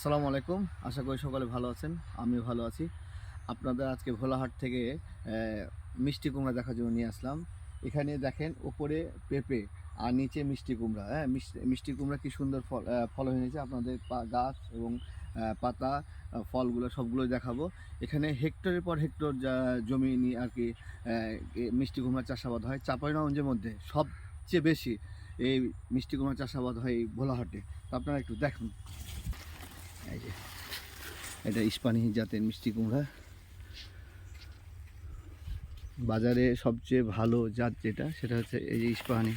আসসালামু আলাইকুম। আশা করি সকলে ভালো আছেন, আমিও ভালো আছি। আপনাদের আজকে ভোলাহাট থেকে মিষ্টি কুমড়া দেখার জন্য নিয়ে আসলাম। এখানে দেখেন ওপরে পেঁপে আর নিচে মিষ্টি কুমড়া হ্যাঁ? মিষ্টি কুমড়া কি সুন্দর ফল ফল হয়েছে আপনাদের পা- গাছ এবং পাতা ফলগুলো সবগুলো দেখাবো। এখানে হেক্টরের পর হেক্টর জমি নিয়ে আর কি মিষ্টি কুমড়া চাষাবাদ হয়। চাঁপাইনগঞ্জের মধ্যে সবচেয়ে বেশি এই মিষ্টি কুমড়া চাষাবাদ হয় এই ভোলাহাটে। তো আপনারা একটু দেখুন। এটা ইস্পানি জাতের মিষ্টি কুমড়া। বাজারে সবচেয়ে ভালো জাত যেটা সেটা হচ্ছে এই যে ইস্পাহানি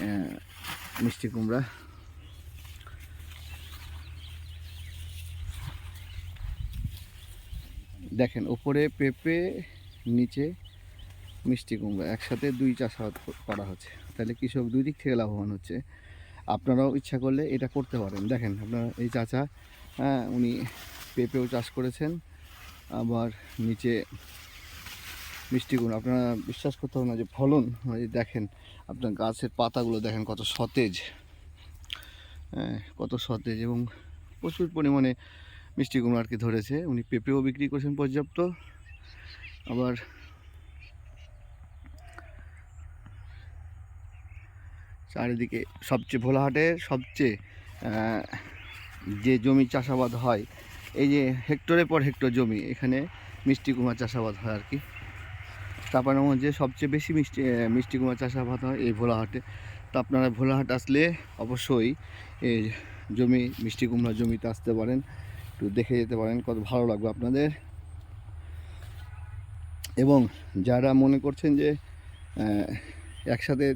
আহ, মিষ্টি কুমড়া। দেখেন ওপরে পেঁপে নিচে মিষ্টি কুমড়া একসাথে দুই চাষাবাদ করা হচ্ছে। তাহলে কৃষক দুই দিক থেকে লাভবান হচ্ছে। আপনারাও ইচ্ছা করলে এটা করতে পারেন। দেখেন আপনার এই চাচা হ্যাঁ উনি পেঁপেও চাষ করেছেন, আবার নিচে মিষ্টি কুমড়া আপনারা বিশ্বাস করতে হবে না যে ফলন যে দেখেন আপনার গাছের পাতাগুলো দেখেন কত সতেজ হ্যাঁ কত সতেজ এবং প্রচুর পরিমাণে মিষ্টি কুমড়া আর কি ধরেছে। উনি পেঁপেও বিক্রি করেছেন পর্যাপ্ত, আবার চারিদিকে সবচেয়ে ভোলাহাটের সবচেয়ে যে জমি চাষাবাদ হয়, এই যে হেক্টরের পর হেক্টর জমি, এখানে মিষ্টি কুমার চাষাবাদ হয় আর কি। চাপানগঞ্জে সবচেয়ে বেশি মিষ্টি মিষ্টি কুমার চাষাবাদ হয় এই ভোলাহাটে। তো আপনারা ভোলাহাট আসলে অবশ্যই এই জমি, মিষ্টি কুমড়া জমিতে আসতে পারেন, একটু দেখে যেতে পারেন, কত ভালো লাগবে আপনাদের। এবং যারা মনে করছেন যে একসাথে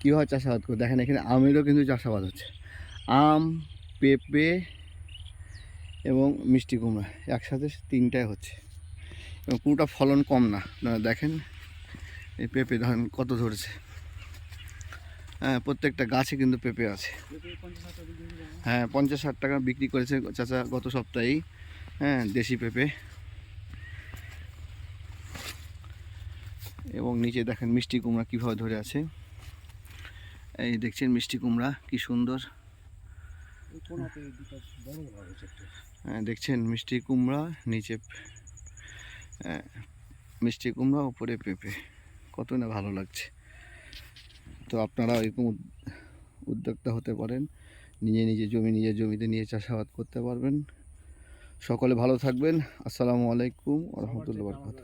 কীভাবে চাষাবাদ করে দেখেন, এখানে আমেরও কিন্তু চাষাবাদ হচ্ছে। আম, পেঁপে এবং মিষ্টি কুমড়া একসাথে তিনটাই হচ্ছে। এবং পুরোটা ফলন কম না। দেখেন, এই পেঁপে ধান কত ধরেছে। হ্যাঁ প্রত্যেকটা গাছে কিন্তু পেঁপে আছে। হ্যাঁ পঞ্চাশ ষাট টাকা বিক্রি করেছে চাচা গত সপ্তাহেই। হ্যাঁ দেশি পেঁপে। এবং নিচে দেখেন মিষ্টি কুমড়া কীভাবে ধরে আছে। এই দেখছেন মিষ্টি কুমড়া কি সুন্দর। হ্যাঁ, দেখছেন মিষ্টি কুমড়া নিচে হ্যাঁ, মিষ্টি কুমড়া উপরে পেঁপে। কত না ভালো লাগছে। তো আপনারা এরকম উদ্যোক্তা হতে পারেন। নিজে নিজে জমি নিজের জমিতে নিয়ে চাষাবাদ করতে পারবেন। সকলে ভালো থাকবেন। আসসালামু আলাইকুম রহমতুল্লাহ বরকাত